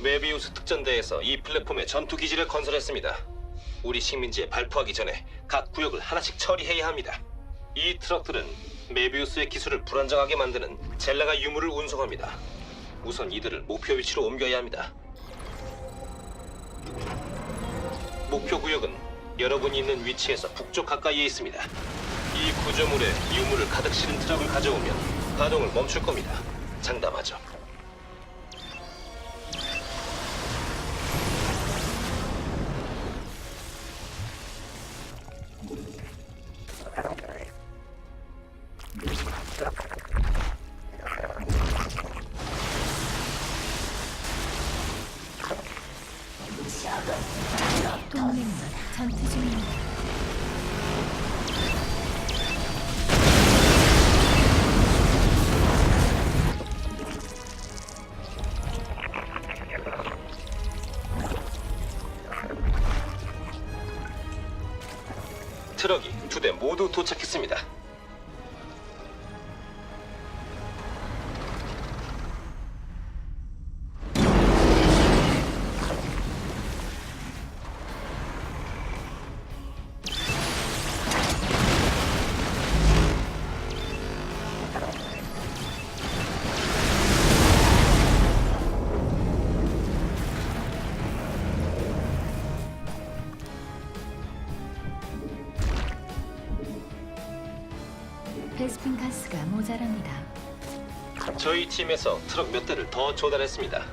메비우스 특전대에서 이 플랫폼에 전투 기지를 건설했습니다. 우리 식민지에 발포하기 전에 각 구역을 하나씩 처리해야 합니다. 이 트럭들은 메비우스의 기술을 불안정하게 만드는 젤라가 유물을 운송합니다. 우선 이들을 목표 위치로 옮겨야 합니다. 목표 구역은 여러분이 있는 위치에서 북쪽 가까이에 있습니다. 이 구조물에 유물을 가득 실은 트럭을 가져오면 가동을 멈출 겁니다. 장담하죠. 트럭이 두 대 모두 도착했습니다. 모자랍니다. 저희 팀에서 트럭 몇 대를 더 조달했습니다.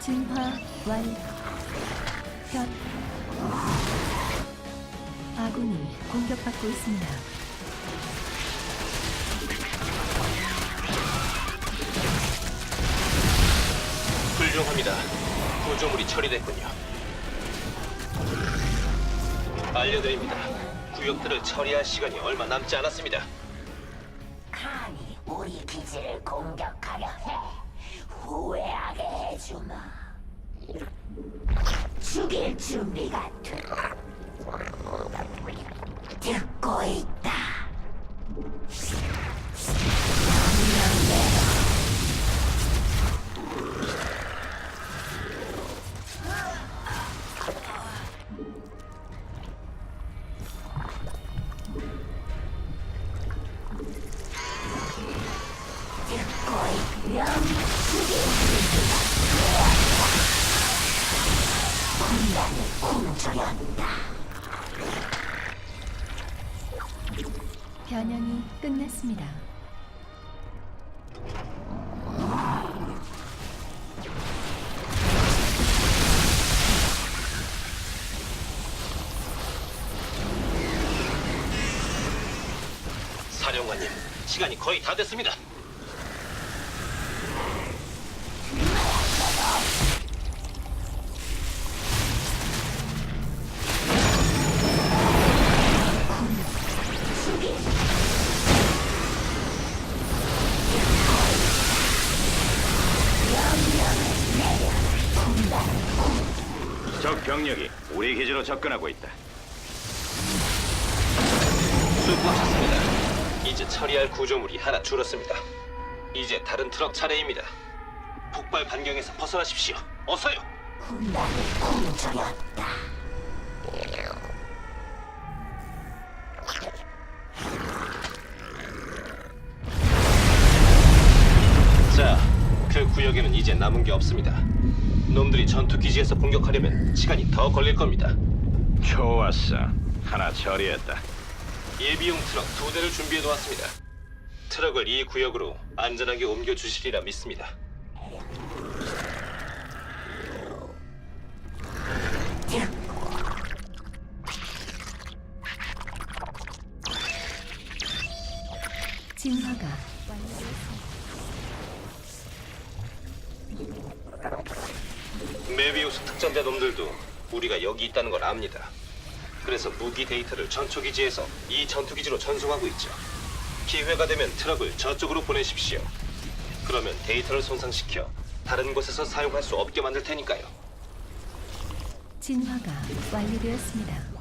진화 완. 현. 아군이 공격받고 있습니다. 훌륭합니다. 구조물이 처리됐군요. 알려드립니다. 구역들을 처리할 시간이 얼마 남지 않았습니다. 죽일 준비가 돼. 듣고 있 변형이 끝났습니다. 사령관님, 시간이 거의 다 됐습니다. 적 병력이 우리 기지로 접근하고 있다. 수고하셨습니다. 이제 처리할 구조물이 하나 줄었습니다. 이제 다른 트럭 차례입니다. 폭발 반경에서 벗어나십시오. 어서요. 군단을 굶주렸다. 자, 그 구역에는 이제 남은 게 없습니다. 놈들이 전투 기지에서 공격하려면 시간이 더 걸릴 겁니다. 좋았어. 하나 처리했다. 예비용 트럭 두 대를 준비해 놓았습니다. 트럭을 이 구역으로 안전하게 옮겨 주시리라 믿습니다. 진화가 특전대 놈들도 우리가 여기 있다는 걸 압니다. 그래서 무기 데이터를 전초기지에서 이 전투기지로 전송하고 있죠. 기회가 되면 트럭을 저쪽으로 보내십시오. 그러면 데이터를 손상시켜 다른 곳에서 사용할 수 없게 만들 테니까요. 진화가 완료되었습니다.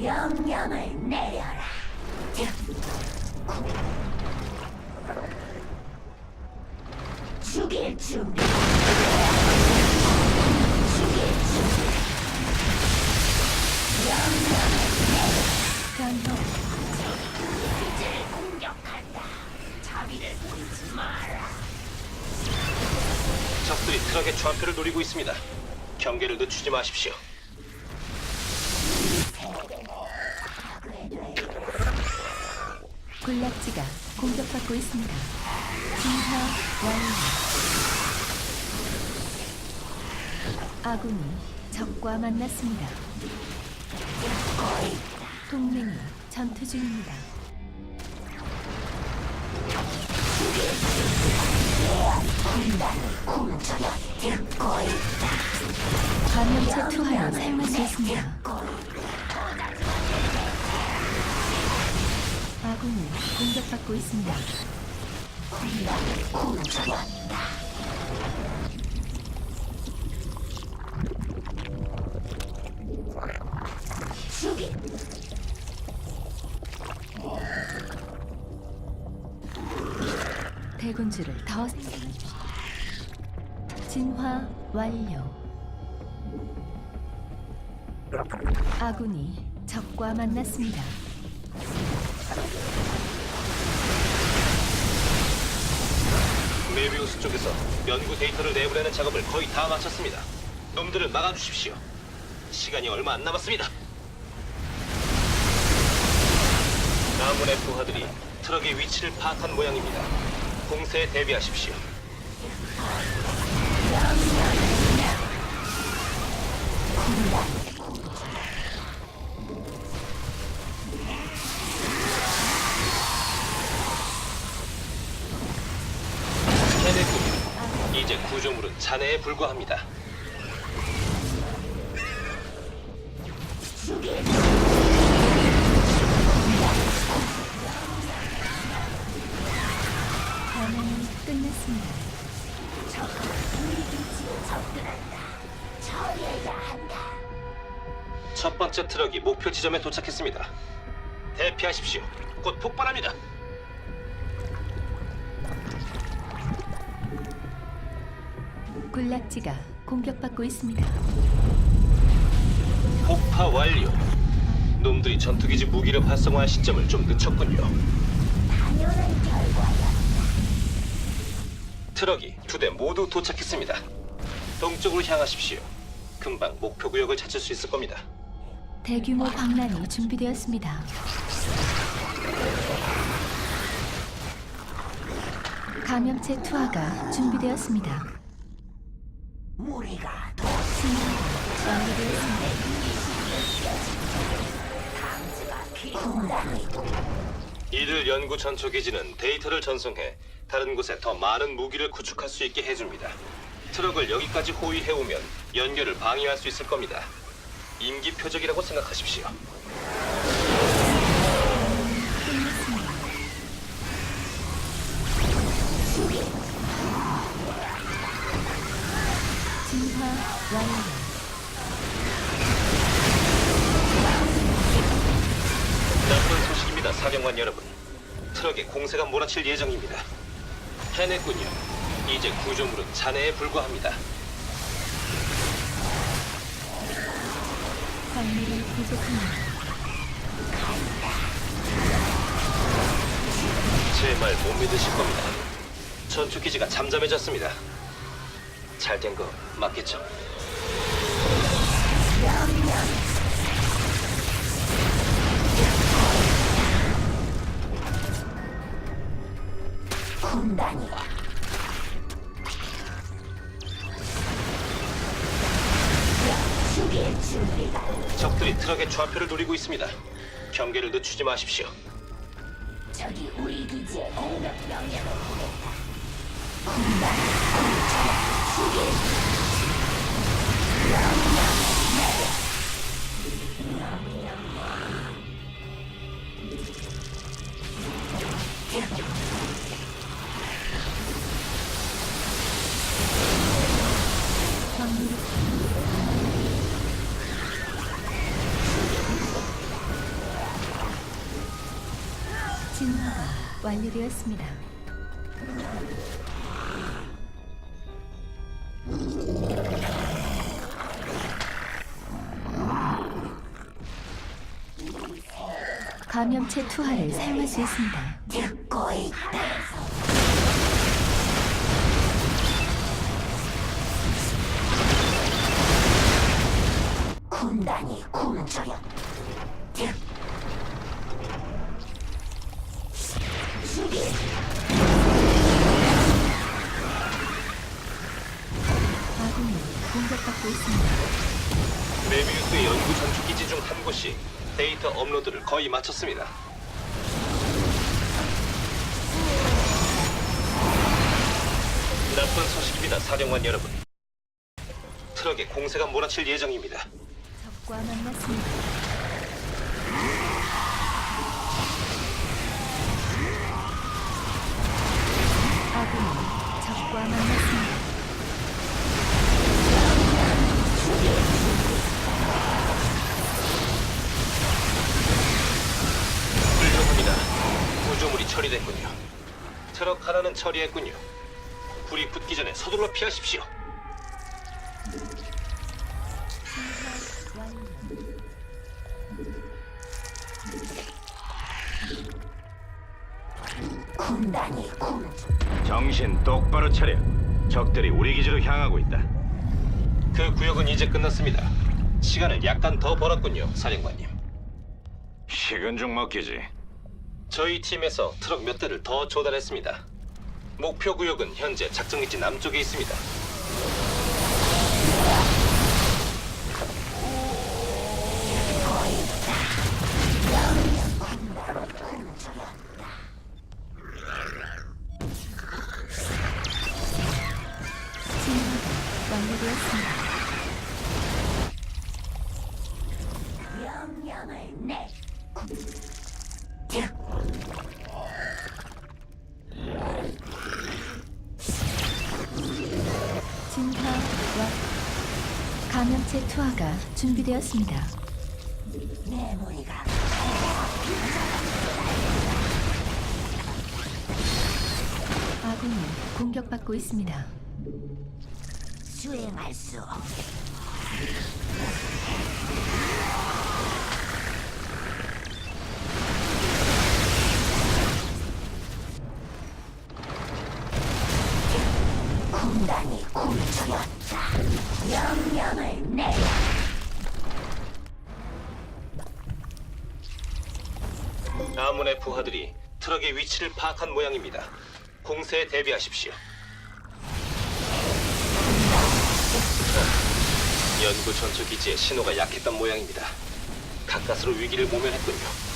명령을 내려라. 죽일 준비. 죽일 준비. 변형 이제 공격한다. 자비를 보이지 마라. 적들이 트럭의 좌표를 노리고 있습니다. 경계를 늦추지 마십시오. 군락지가 공격받고 있습니다. 진화 완료. 아군이 적과 만났습니다. 동맹이 전투 중입니다. 감염체 투하를 사용할 수 있습니다. 아군이 공격받고 있습니다. 대군주를 더 진화 완료. 아군이 적과 만났습니다. 메비우스 쪽에서 연구 데이터를 내보내는 작업을 거의 다 마쳤습니다. 놈들을 막아주십시오. 시간이 얼마 안 남았습니다. 나문의 부하들이 트럭의 위치를 파악한 모양입니다. 공세에 대비하십시오. 이제 구조물은 잔해에 불과합니다. 첫 번째 트럭이 목표 지점에 도착했습니다. 대피하십시오. 곧 폭발합니다. 군락지가 공격받고 있습니다. 폭파 완료. 놈들이 전투기지 무기를 활성화할 시점을 좀 늦췄군요. 당연한 결과야. 트럭이 두 대 모두 도착했습니다. 동쪽으로 향하십시오. 금방 목표 구역을 찾을 수 있을 겁니다. 대규모 방란이 준비되었습니다. 감염체 투하가 준비되었습니다. 무리가 이들 연구 전초 기지는 데이터를 전송해 다른 곳에 더 많은 무기를 구축할 수 있게 해줍니다. 트럭을 여기까지 호위해오면 연결을 방해할 수 있을 겁니다. 임기 표적이라고 생각하십시오. 나쁜 소식입니다, 사령관 여러분. 트럭에 공세가 몰아칠 예정입니다. 해냈군요. 이제 구조물은 잔해에 불과합니다. 광물이 부족합니다. 제 말 못 믿으실 겁니다. 전투 기지가 잠잠해졌습니다. 잘 된 거 맞겠죠? 군단이야. 죽일 준비가 적들이 트럭의 좌표를 노리고 있습니다. 경계를 늦추지 마십시오. 저기 우리 기지에 공격 명령을 보냈다. 진화가 완료되었습니다. 감염체 투하를 사용할 수 있습니다. 듣고 있다. 마쳤습니다. 나쁜 소식입니다, 사령관 여러분. 트럭에 공세가 몰아칠 예정입니다. 적과 만났습니다. 아군이 적과 만났습니다. 구조물이 처리됐군요. 트럭 하나는 처리했군요. 불이 붙기 전에 서둘러 피하십시오. 군단이 굶 정신 똑바로 차려. 적들이 우리 기지로 향하고 있다. 그 구역은 이제 끝났습니다. 시간을 약간 더 벌었군요, 사령관님. 식은 죽 먹기지. 저희 팀에서 트럭 몇 대를 더 조달했습니다. 목표 구역은 현재 작전기지 남쪽에 있습니다. 감염체 투하가 준비되었습니다. 내 무리가 아군이 공격받고 있습니다. 수행할 수 위치를 파악한 모양입니다. 공세에 대비하십시오. 어, 연구 전투 기지의 신호가 약했던 모양입니다. 가까스로 위기를 모면했군요.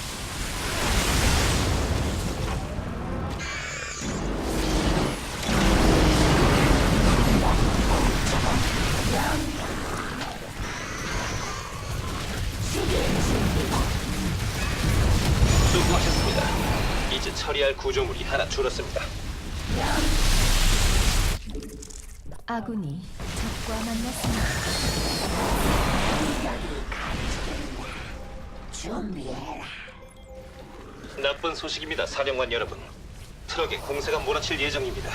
구조물이 하나 줄었습니다. 아군이 적과 만났습니다. 준비해라. 나쁜 소식입니다, 사령관 여러분. 트럭에 공세가 몰아칠 예정입니다.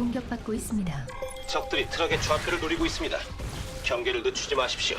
공격받고 있습니다. 적들이 트럭의 좌표를 노리고 있습니다. 경계를 늦추지 마십시오.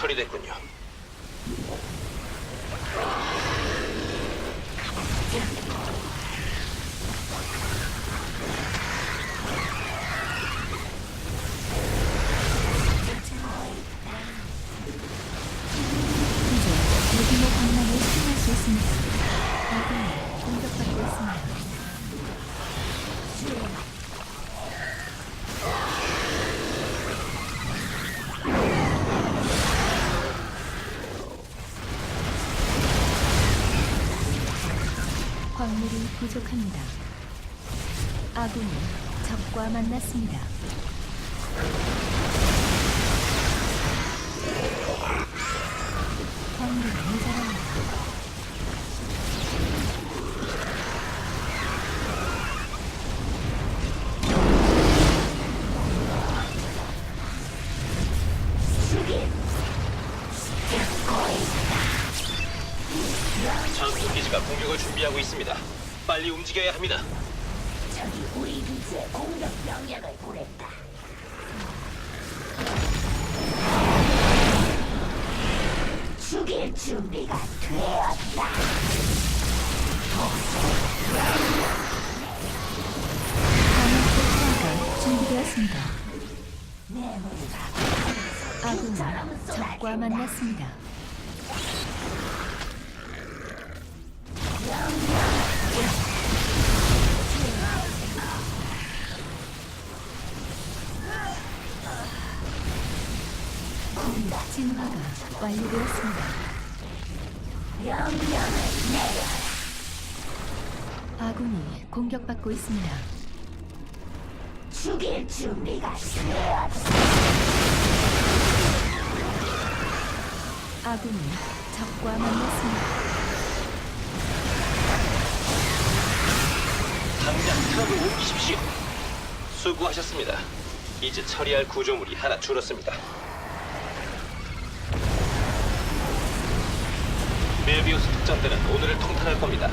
처리됐군요. 부족합니다. 아군이 적과 만났습니다. 움직여야 합니다. 저기 우리 기지에 공격 명령을 보냈다. 죽일 준비가 되었다. 준비되었습니다. 아군이 적과 만났습니다. 진화가 완료되었습니다. 아군이 공격받고 있습니다. 죽일 준비가 되었다. 아군이 적과 만났습니다. 당장 트럭을 옮기십시오. 수고하셨습니다. 이제 처리할 구조물이 하나 줄었습니다. 메비우스 특전대는 오늘을 통탄할 겁니다.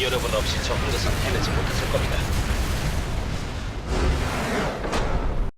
여러분 없이 저 혼자서 해내지 못했을 겁니다.